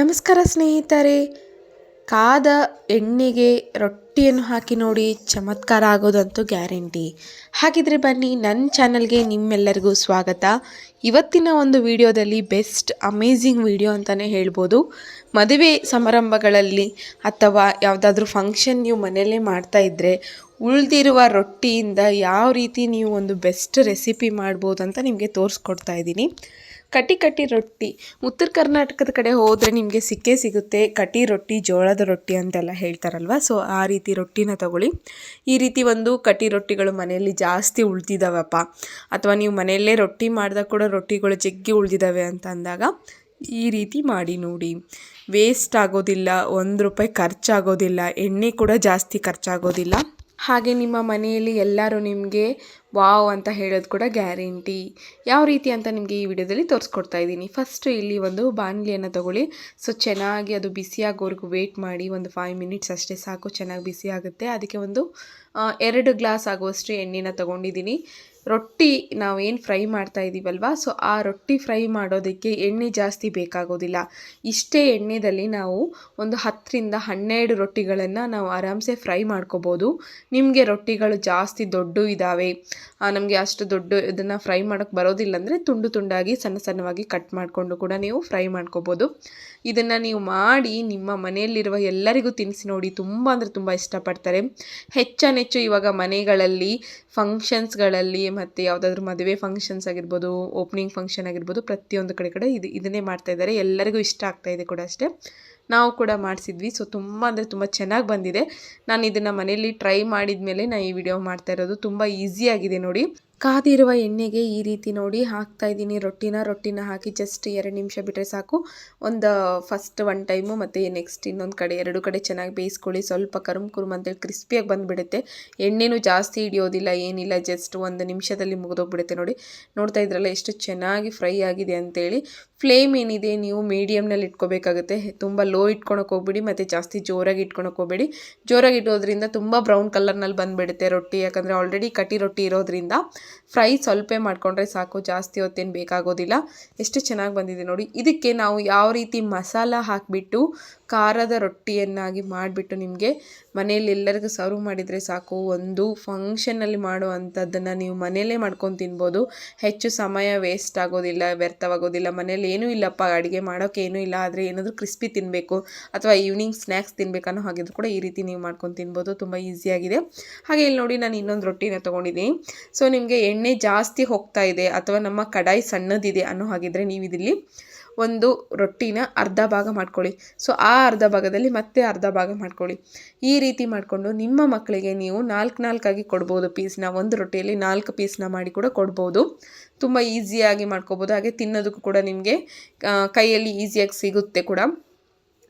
ನಮಸ್ಕಾರ ಸ್ನೇಹಿತರೆ. ಕಾದ ಎಣ್ಣೆಗೆ ರೊಟ್ಟಿಯನ್ನು ಹಾಕಿ ನೋಡಿ ಚಮತ್ಕಾರ ಆಗೋದಂತೂ ಗ್ಯಾರಂಟಿ. ಹಾಗಿದ್ರೆ ಬನ್ನಿ ನನ್ನ ಚಾನಲ್ಗೆ ನಿಮ್ಮೆಲ್ಲರಿಗೂ ಸ್ವಾಗತ. ಇವತ್ತಿನ ಒಂದು ವಿಡಿಯೋದಲ್ಲಿ ಬೆಸ್ಟ್ ಅಮೇಝಿಂಗ್ ವಿಡಿಯೋ ಅಂತಲೇ ಹೇಳ್ಬೋದು. ಮದುವೆ ಸಮಾರಂಭಗಳಲ್ಲಿ ಅಥವಾ ಯಾವುದಾದ್ರೂ ಫಂಕ್ಷನ್ ನೀವು ಮನೆಯಲ್ಲೇ ಮಾಡ್ತಾ ಇದ್ದರೆ ಉಳಿದಿರುವ ರೊಟ್ಟಿಯಿಂದ ಯಾವ ರೀತಿ ನೀವು ಒಂದು ಬೆಸ್ಟ್ ರೆಸಿಪಿ ಮಾಡ್ಬೋದು ಅಂತ ನಿಮಗೆ ತೋರಿಸ್ಕೊಡ್ತಾ ಇದ್ದೀನಿ. ಕಟಿ ಕಟಿ ರೊಟ್ಟಿ. ಉತ್ತರ ಕರ್ನಾಟಕದ ಕಡೆ ಹೋದರೆ ನಿಮಗೆ ಸಿಕ್ಕೇ ಸಿಗುತ್ತೆ. ಕಟಿ ರೊಟ್ಟಿ, ಜೋಳದ ರೊಟ್ಟಿ ಅಂತೆಲ್ಲ ಹೇಳ್ತಾರಲ್ವ? ಸೊ ಆ ರೀತಿ ರೊಟ್ಟಿನ ತಗೊಳ್ಳಿ. ಈ ರೀತಿ ಒಂದು ಕಟಿ ರೊಟ್ಟಿಗಳು ಮನೆಯಲ್ಲಿ ಜಾಸ್ತಿ ಉಳ್ದಿದ್ದಾವಪ್ಪ ಅಥವಾ ನೀವು ಮನೆಯಲ್ಲೇ ರೊಟ್ಟಿ ಮಾಡಿದಾಗ ಕೂಡ ರೊಟ್ಟಿಗಳು ಜಗ್ಗಿ ಉಳಿದಿದ್ದಾವೆ ಅಂತ ಅಂದಾಗ ಈ ರೀತಿ ಮಾಡಿ ನೋಡಿ. ವೇಸ್ಟ್ ಆಗೋದಿಲ್ಲ, ಒಂದು ರೂಪಾಯಿ ಖರ್ಚಾಗೋದಿಲ್ಲ, ಎಣ್ಣೆ ಕೂಡ ಜಾಸ್ತಿ ಖರ್ಚಾಗೋದಿಲ್ಲ. ಹಾಗೆ ನಿಮ್ಮ ಮನೆಯಲ್ಲಿ ಎಲ್ಲರೂ ನಿಮಗೆ ವಾವ್ ಅಂತ ಹೇಳೋದು ಕೂಡ ಗ್ಯಾರಂಟಿ. ಯಾವ ರೀತಿ ಅಂತ ನಿಮಗೆ ಈ ವಿಡಿಯೋದಲ್ಲಿ ತೋರಿಸ್ಕೊಡ್ತಾ ಇದ್ದೀನಿ. ಫಸ್ಟು ಇಲ್ಲಿ ಒಂದು ಬಾಣಲಿಯನ್ನು ತಗೊಳ್ಳಿ. ಸೊ ಚೆನ್ನಾಗಿ ಅದು ಬಿಸಿಯಾಗೋವರೆಗೂ ವೇಟ್ ಮಾಡಿ ಒಂದು ಫೈವ್ ಮಿನಿಟ್ಸ್ ಅಷ್ಟೇ ಸಾಕು, ಚೆನ್ನಾಗಿ ಬಿಸಿ ಆಗುತ್ತೆ ಅದಕ್ಕೆ ಒಂದು ಎರಡು ಗ್ಲಾಸ್ ಆಗುವಷ್ಟು ಎಣ್ಣೆನ ತೊಗೊಂಡಿದ್ದೀನಿ. ರೊಟ್ಟಿ ನಾವೇನು ಫ್ರೈ ಮಾಡ್ತಾ ಇದ್ದೀವಲ್ವ ಸೊ ಆ ರೊಟ್ಟಿ ಫ್ರೈ ಮಾಡೋದಕ್ಕೆ ಎಣ್ಣೆ ಜಾಸ್ತಿ ಬೇಕಾಗೋದಿಲ್ಲ. ಇಷ್ಟೇ ಎಣ್ಣೆದಲ್ಲಿ ನಾವು ಒಂದು ಹತ್ತರಿಂದ ಹನ್ನೆರಡು ರೊಟ್ಟಿಗಳನ್ನು ನಾವು ಆರಾಮ್ಸೆ ಫ್ರೈ ಮಾಡ್ಕೋಬೋದು. ನಿಮಗೆ ರೊಟ್ಟಿಗಳು ಜಾಸ್ತಿ ದೊಡ್ಡ ಇದ್ದಾವೆ ನಮಗೆ ಅಷ್ಟು ದೊಡ್ಡ ಇದನ್ನು ಫ್ರೈ ಮಾಡೋಕ್ಕೆ ಬರೋದಿಲ್ಲ ಅಂದರೆ ತುಂಡು ತುಂಡಾಗಿ, ಸಣ್ಣ ಸಣ್ಣವಾಗಿ ಕಟ್ ಮಾಡಿಕೊಂಡು ಕೂಡ ನೀವು ಫ್ರೈ ಮಾಡ್ಕೋಬೋದು. ಇದನ್ನು ನೀವು ಮಾಡಿ ನಿಮ್ಮ ಮನೆಯಲ್ಲಿರುವ ಎಲ್ಲರಿಗೂ ತಿನ್ನಿಸಿ ನೋಡಿ, ತುಂಬ ಅಂದರೆ ತುಂಬ ಇಷ್ಟಪಡ್ತಾರೆ. ಹೆಚ್ಚಾನೆಚ್ಚು ಇವಾಗ ಮನೆಗಳಲ್ಲಿ ಫಂಕ್ಷನ್ಸ್ಗಳಲ್ಲಿ ಮತ್ತು ಯಾವುದಾದ್ರೂ ಮದುವೆ ಫಂಕ್ಷನ್ಸ್ ಆಗಿರ್ಬೋದು ಓಪನಿಂಗ್ ಫಂಕ್ಷನ್ ಆಗಿರ್ಬೋದು, ಪ್ರತಿಯೊಂದು ಕಡೆ ಕಡೆ ಇದು, ಇದನ್ನೇ ಮಾಡ್ತಾ ಇದ್ದಾರೆ. ಎಲ್ಲರಿಗೂ ಇಷ್ಟ ಆಗ್ತಾಯಿದೆ ಕೂಡ ಅಷ್ಟೇ. ನಾವು ಕೂಡ ಮಾಡಿಸಿದ್ವಿ. ಸೊ ತುಂಬ ಅಂದರೆ ತುಂಬ ಚೆನ್ನಾಗಿ ಬಂದಿದೆ. ನಾನು ಇದನ್ನು ಮನೆಯಲ್ಲಿ ಟ್ರೈ ಮಾಡಿದ ಮೇಲೆ ನಾನು ಈ ವಿಡಿಯೋ ಮಾಡ್ತಾ ಇರೋದು ತುಂಬ ಈಸಿಯಾಗಿದೆ ನೋಡಿ. ಕಾದಿರುವ ಎಣ್ಣೆಗೆ ಈ ರೀತಿ ನೋಡಿ ಹಾಕ್ತಾ ಇದ್ದೀನಿ. ರೊಟ್ಟಿನ ರೊಟ್ಟಿನ ಹಾಕಿ ಜಸ್ಟ್ ಎರಡು ನಿಮಿಷ ಬಿಟ್ಟರೆ ಸಾಕು. ಒಂದು ಫಸ್ಟ್ ಒನ್ ಟೈಮು ಮತ್ತು ನೆಕ್ಸ್ಟ್ ಇನ್ನೊಂದು ಕಡೆ, ಎರಡು ಕಡೆ ಚೆನ್ನಾಗಿ ಬೇಯಿಸ್ಕೊಳ್ಳಿ. ಸ್ವಲ್ಪ ಕರುಮ್ ಕುರುಮ್ ಅಂತೇಳಿ ಕ್ರಿಸ್ಪಿಯಾಗಿ ಬಂದುಬಿಡುತ್ತೆ. ಎಣ್ಣೆನೂ ಜಾಸ್ತಿ ಹಿಡಿಯೋದಿಲ್ಲ, ಏನಿಲ್ಲ ಜಸ್ಟ್ ಒಂದು ನಿಮಿಷದಲ್ಲಿ ಮುಗಿದೋಗ್ಬಿಡುತ್ತೆ ನೋಡಿ. ನೋಡ್ತಾ ಇದ್ರಲ್ಲ ಎಷ್ಟು ಚೆನ್ನಾಗಿ ಫ್ರೈ ಆಗಿದೆ ಅಂತೇಳಿ. ಫ್ಲೇಮ್ ಏನಿದೆ ನೀವು ಮೀಡಿಯಮ್ನಲ್ಲಿ ಇಟ್ಕೋಬೇಕಾಗುತ್ತೆ. ತುಂಬ ಲೋ ಇಟ್ಕೊಳಕ್ಕೆ ಹೋಗ್ಬಿಡಿ, ಮತ್ತು ಜಾಸ್ತಿ ಜೋರಾಗಿ ಇಟ್ಕೊಳಕ್ಕೆ ಹೋಗ್ಬೇಡಿ. ಜೋರಾಗಿ ಇಡೋದ್ರಿಂದ ತುಂಬ ಬ್ರೌನ್ ಕಲರ್ನಲ್ಲಿ ಬಂದುಬಿಡುತ್ತೆ ರೊಟ್ಟಿ. ಯಾಕಂದರೆ ಆಲ್ರೆಡಿ ಕಟಿ ರೊಟ್ಟಿ ಇರೋದ್ರಿಂದ ಫ್ರೈ ಸ್ವಲ್ಪ ಮಾಡಿಕೊಂಡ್ರೆ ಸಾಕು, ಜಾಸ್ತಿ ಹೊತ್ತೇನು ಬೇಕಾಗೋದಿಲ್ಲ. ಎಷ್ಟು ಚೆನ್ನಾಗಿ ಬಂದಿದೆ ನೋಡಿ. ಇದಕ್ಕೆ ನಾವು ಯಾವ ರೀತಿ ಮಸಾಲ ಹಾಕಿಬಿಟ್ಟು ಖಾರದ ರೊಟ್ಟಿಯನ್ನಾಗಿ ಮಾಡಿಬಿಟ್ಟು ನಿಮಗೆ ಮನೆಯಲ್ಲಿ ಎಲ್ಲರಿಗೂ ಸರ್ವ್ ಮಾಡಿದರೆ ಸಾಕು. ಒಂದು ಫಂಕ್ಷನಲ್ಲಿ ಮಾಡುವಂಥದ್ದನ್ನು ನೀವು ಮನೆಯಲ್ಲೇ ಮಾಡ್ಕೊಂಡು ತಿನ್ಬೋದು. ಹೆಚ್ಚು ಸಮಯ ವೇಸ್ಟ್ ಆಗೋದಿಲ್ಲ, ವ್ಯರ್ಥವಾಗೋದಿಲ್ಲ. ಮನೇಲಿ ಏನೂ ಇಲ್ಲಪ್ಪ, ಅಡುಗೆ ಮಾಡೋಕ್ಕೆ ಏನೂ ಇಲ್ಲ. ಆದರೆ ಏನಾದರೂ ಕ್ರಿಸ್ಪಿ ತಿನ್ನಬೇಕು ಅಥವಾ ಈವ್ನಿಂಗ್ ಸ್ನ್ಯಾಕ್ಸ್ ತಿನ್ಬೇಕನ್ನೋ ಹಾಗಿದ್ರು ಕೂಡ ಈ ರೀತಿ ನೀವು ಮಾಡ್ಕೊಂಡು ತಿನ್ಬೋದು. ತುಂಬ ಈಸಿಯಾಗಿದೆ. ಹಾಗೆ ಇಲ್ಲಿ ನೋಡಿ ನಾನು ಇನ್ನೊಂದು ರೊಟ್ಟಿನ ತೊಗೊಂಡಿದ್ದೀನಿ. ಸೊ, ನಿಮಗೆ ಎಣ್ಣೆ ಜಾಸ್ತಿ ಹೋಗ್ತಾ ಇದೆ ಅಥವಾ ನಮ್ಮ ಕಡಾಯಿ ಸಣ್ಣದಿದೆ ಅನ್ನೋ ಹಾಗಿದ್ರೆ ನೀವು ಇದರಲ್ಲಿ ಒಂದು ರೊಟ್ಟಿನ ಅರ್ಧ ಭಾಗ ಮಾಡ್ಕೊಳ್ಳಿ. ಸೊ, ಆ ಅರ್ಧ ಭಾಗದಲ್ಲಿ ಮತ್ತೆ ಅರ್ಧ ಭಾಗ ಮಾಡ್ಕೊಳ್ಳಿ. ಈ ರೀತಿ ಮಾಡಿಕೊಂಡು ನಿಮ್ಮ ಮಕ್ಕಳಿಗೆ ನೀವು ನಾಲ್ಕು ನಾಲ್ಕಾಗಿ ಕೊಡ್ಬೋದು ಪೀಸ್ನ. ಒಂದು ರೊಟ್ಟಿಯಲ್ಲಿ ನಾಲ್ಕು ಪೀಸ್ನ ಮಾಡಿ ಕೂಡ ಕೊಡ್ಬೋದು. ತುಂಬ ಈಸಿಯಾಗಿ ಮಾಡ್ಕೋಬೋದು. ಹಾಗೆ ತಿನ್ನೋದಕ್ಕೂ ಕೂಡ ನಿಮಗೆ ಕೈಯಲ್ಲಿ ಈಸಿಯಾಗಿ ಸಿಗುತ್ತೆ ಕೂಡ.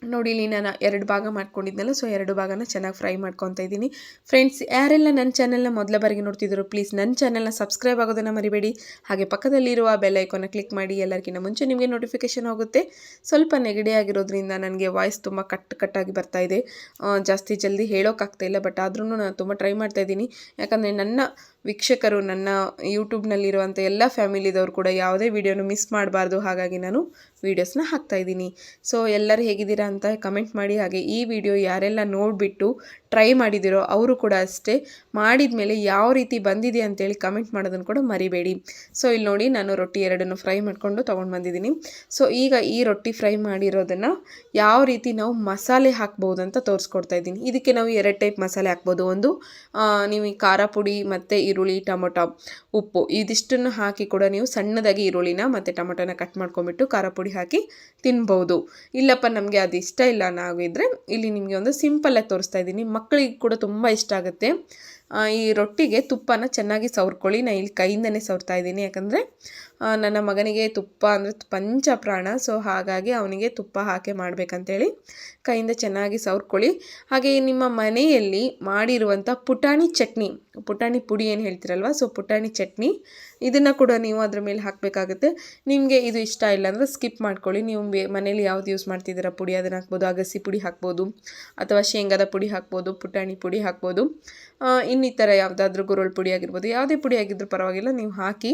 ನೋಡಿ, ಇಲ್ಲಿ ನಾನು ಎರಡು ಭಾಗ ಮಾಡ್ಕೊಂಡಿದ್ನಲ್ಲ ಸೊ ಎರಡು ಭಾಗನ ಚೆನ್ನಾಗಿ ಫ್ರೈ ಮಾಡ್ಕೊತಾ ಇದ್ದೀನಿ. ಫ್ರೆಂಡ್ಸ್ ಯಾರೆಲ್ಲ ನನ್ನ ಚಾನಲ್ನ ಮೊದಲ ಬಾರಿಗೆ ನೋಡ್ತಿದ್ರು ಪ್ಲೀಸ್ ನನ್ನ ಚಾನಲ್ನ ಸಬ್ಸ್ಕ್ರೈಬ್ ಆಗೋದನ್ನು ಮರಿಬೇಡಿ. ಹಾಗೆ ಪಕ್ಕದಲ್ಲಿರುವ ಬೆಲ್ ಐಕೋನ ಕ್ಲಿಕ್ ಮಾಡಿ ಎಲ್ಲರಿಗಿಂತ ಮುಂಚೆ ನಿಮಗೆ ನೋಟಿಫಿಕೇಷನ್ ಹೋಗುತ್ತೆ. ಸ್ವಲ್ಪ ನೆಗಡಿ ಆಗಿರೋದ್ರಿಂದ ನನಗೆ ವಾಯ್ಸ್ ತುಂಬ ಕಟ್ ಕಟ್ಟಾಗಿ ಬರ್ತಾ ಇದೆ. ಜಾಸ್ತಿ ಜಲ್ದಿ ಹೇಳೋಕ್ಕಾಗ್ತಾ ಇಲ್ಲ ಬಟ್ ಆದ್ರೂ ನಾನು ತುಂಬ ಟ್ರೈ ಮಾಡ್ತಾ ಇದ್ದೀನಿ. ಯಾಕಂದರೆ ನನ್ನ ವೀಕ್ಷಕರು, ನನ್ನ ಯೂಟ್ಯೂಬ್ನಲ್ಲಿರುವಂಥ ಎಲ್ಲ ಫ್ಯಾಮಿಲಿದವರು ಕೂಡ ಯಾವುದೇ ವಿಡಿಯೋನು ಮಿಸ್ ಮಾಡಬಾರ್ದು. ಹಾಗಾಗಿ ನಾನು ವೀಡಿಯೋಸ್ನ ಹಾಕ್ತಾ ಇದ್ದೀನಿ. ಸೊ ಎಲ್ಲರೂ ಹೇಗಿದ್ದೀರಾ ಅಂತ ಕಮೆಂಟ್ ಮಾಡಿ. ಹಾಗೆ ಈ ವಿಡಿಯೋ ಯಾರೆಲ್ಲ ನೋಡಿಬಿಟ್ಟು ಟ್ರೈ ಮಾಡಿದಿರೋ ಅವರು ಕೂಡ ಅಷ್ಟೇ ಮಾಡಿದ ಮೇಲೆ ಯಾವ ರೀತಿ ಬಂದಿದೆ ಅಂತೇಳಿ ಕಮೆಂಟ್ ಮಾಡೋದನ್ನು ಕೂಡ ಮರಿಬೇಡಿ. ಸೊ ಇಲ್ಲಿ ನೋಡಿ ನಾನು ರೊಟ್ಟಿ ಎರಡನ್ನು ಫ್ರೈ ಮಾಡಿಕೊಂಡು ತೊಗೊಂಡು ಬಂದಿದ್ದೀನಿ. ಸೊ ಈಗ ಈ ರೊಟ್ಟಿ ಫ್ರೈ ಮಾಡಿರೋದನ್ನು ಯಾವ ರೀತಿ ನಾವು ಮಸಾಲೆ ಹಾಕ್ಬೋದು ಅಂತ ತೋರಿಸ್ಕೊಡ್ತಾ ಇದ್ದೀನಿ. ಇದಕ್ಕೆ ನಾವು ಎರಡು ಟೈಪ್ ಮಸಾಲೆ ಹಾಕ್ಬೋದು. ಒಂದು ನೀವು ಖಾರ ಪುಡಿ ಮತ್ತು ಈರುಳ್ಳಿ, ಟೊಮೊಟೊ, ಉಪ್ಪು, ಇದಿಷ್ಟನ್ನು ಹಾಕಿ ಕೂಡ ನೀವು ಸಣ್ಣದಾಗಿ ಈರುಳ್ಳಿನ ಮತ್ತು ಟೊಮೊಟೊನ ಕಟ್ ಮಾಡ್ಕೊಂಬಿಟ್ಟು ಖಾರ ಪುಡಿ ಹಾಕಿ ತಿನ್ಬೋದು. ಇಲ್ಲಪ್ಪ, ನಮಗೆ ಅದು ಇಷ್ಟ ಇಲ್ಲ ನಾವಿದ್ರೆ ಇಲ್ಲಿ ನಿಮಗೆ ಒಂದು ಸಿಂಪಲ್ಲಾಗಿ ತೋರಿಸ್ತಾ ಇದ್ದೀನಿ. ಮಕ್ಕಳಿಗೆ ಕೂಡ ತುಂಬ ಇಷ್ಟ ಆಗುತ್ತೆ. ಈ ರೊಟ್ಟಿಗೆ ತುಪ್ಪನ ಚೆನ್ನಾಗಿ ಸವರ್ಕೊಳ್ಳಿ. ನಾನು ಇಲ್ಲಿ ಕೈಯಿಂದನೇ ಸವರ್ತಾ ಇದ್ದೀನಿ. ಯಾಕಂದರೆ ನನ್ನ ಮಗನಿಗೆ ತುಪ್ಪ ಅಂದರೆ ಪಂಚ ಪ್ರಾಣ ಸೊ, ಹಾಗಾಗಿ ಅವನಿಗೆ ತುಪ್ಪ ಹಾಕಿ ಮಾಡಬೇಕಂತೇಳಿ ಕೈಯಿಂದ ಚೆನ್ನಾಗಿ ಸವರ್ಕೊಳ್ಳಿ. ಹಾಗೆ ನಿಮ್ಮ ಮನೆಯಲ್ಲಿ ಮಾಡಿರುವಂಥ ಪುಟಾಣಿ ಚಟ್ನಿ, ಪುಟಾಣಿ ಪುಡಿ ಏನು ಹೇಳ್ತಿರಲ್ವ? ಸೊ, ಪುಟಾಣಿ ಚಟ್ನಿ, ಇದನ್ನು ಕೂಡ ನೀವು ಅದ್ರ ಮೇಲೆ ಹಾಕಬೇಕಾಗುತ್ತೆ. ನಿಮಗೆ ಇದು ಇಷ್ಟ ಇಲ್ಲ ಅಂದರೆ ಸ್ಕಿಪ್ ಮಾಡ್ಕೊಳ್ಳಿ. ನೀವು ಮನೇಲಿ ಯಾವ್ದು ಯೂಸ್ ಮಾಡ್ತಿದ್ದೀರಾ? ಪುಡಿ ಅದನ್ನು ಹಾಕ್ಬೋದು, ಅಗಸಿ ಪುಡಿ ಹಾಕ್ಬೋದು, ಅಥವಾ ಶೇಂಗಾದ ಪುಡಿ ಹಾಕ್ಬೋದು, ಪುಟಾಣಿ ಪುಡಿ ಹಾಕ್ಬೋದು. ಇನ್ನಿತರ ಯಾವುದಾದ್ರೂ ಗುರುಳ್ ಪುಡಿ ಆಗಿರ್ಬೋದು, ಯಾವುದೇ ಪುಡಿ ಆಗಿದ್ರು ಪರವಾಗಿಲ್ಲ, ನೀವು ಹಾಕಿ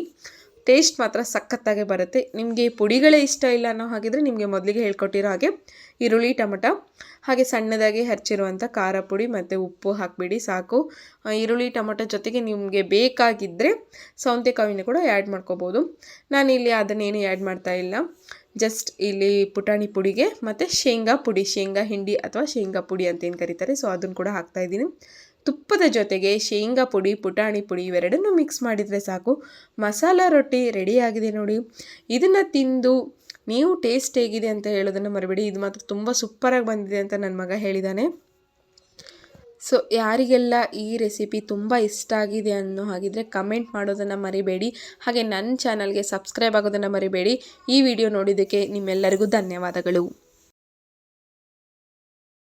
ಟೇಸ್ಟ್ ಮಾತ್ರ ಸಖತ್ತಾಗೆ ಬರುತ್ತೆ. ನಿಮಗೆ ಪುಡಿಗಳೇ ಇಷ್ಟ ಇಲ್ಲ ಅನ್ನೋ ಹಾಗಿದ್ರೆ ನಿಮಗೆ ಮೊದಲಿಗೆ ಹೇಳ್ಕೊಟ್ಟಿರೋ ಹಾಗೆ ಈರುಳ್ಳಿ, ಟೊಮಟ, ಹಾಗೆ ಸಣ್ಣದಾಗಿ ಹಚ್ಚಿರುವಂಥ ಖಾರ ಪುಡಿ ಮತ್ತು ಉಪ್ಪು ಹಾಕಿಬಿಡಿ, ಸಾಕು. ಈರುಳ್ಳಿ, ಟೊಮಟೊ ಜೊತೆಗೆ ನಿಮಗೆ ಬೇಕಾಗಿದ್ದರೆ ಸೌಂತೆಕಾಯಿನ ಕೂಡ ಆ್ಯಡ್ ಮಾಡ್ಕೋಬೋದು. ನಾನಿಲ್ಲಿ ಅದನ್ನೇನು ಆ್ಯಡ್ ಮಾಡ್ತಾ ಇಲ್ಲ. ಜಸ್ಟ್ ಇಲ್ಲಿ ಪುಟಾಣಿ ಪುಡಿಗೆ ಮತ್ತು ಶೇಂಗಾ ಪುಡಿ, ಶೇಂಗಾ ಹಿಂಡಿ ಅಥವಾ ಶೇಂಗಾ ಪುಡಿ ಅಂತ ಏನು ಕರೀತಾರೆ, ಸೊ ಅದನ್ನು ಕೂಡ ಹಾಕ್ತಾ ಇದ್ದೀನಿ. ತುಪ್ಪದ ಜೊತೆಗೆ ಶೇಂಗಾ ಪುಡಿ, ಪುಟಾಣಿ ಪುಡಿ ಇವೆರಡನ್ನು ಮಿಕ್ಸ್ ಮಾಡಿದರೆ ಸಾಕು. ಮಸಾಲ ರೊಟ್ಟಿ ರೆಡಿಯಾಗಿದೆ ನೋಡಿ. ಇದನ್ನು ತಿಂದು ನೀವು ಟೇಸ್ಟ್ ಹೇಗಿದೆ ಅಂತ ಹೇಳೋದನ್ನು ಮರಿಬೇಡಿ. ಇದು ಮಾತ್ರ ತುಂಬ ಸೂಪರಾಗಿ ಬಂದಿದೆ ಅಂತ ನನ್ನ ಮಗ ಹೇಳಿದ್ದಾನೆ ಸೊ ಯಾರಿಗೆಲ್ಲ ಈ ರೆಸಿಪಿ ತುಂಬ ಇಷ್ಟ ಆಗಿದೆ ಅನ್ನೋ ಹಾಗಿದ್ರೆ ಕಮೆಂಟ್ ಮಾಡೋದನ್ನು ಮರಿಬೇಡಿ. ಹಾಗೆ ನನ್ನ ಚಾನಲ್ಗೆ ಸಬ್ಸ್ಕ್ರೈಬ್ ಆಗೋದನ್ನು ಮರಿಬೇಡಿ. ಈ ವಿಡಿಯೋ ನೋಡಿದ್ದಕ್ಕೆ ನಿಮ್ಮೆಲ್ಲರಿಗೂ ಧನ್ಯವಾದಗಳು.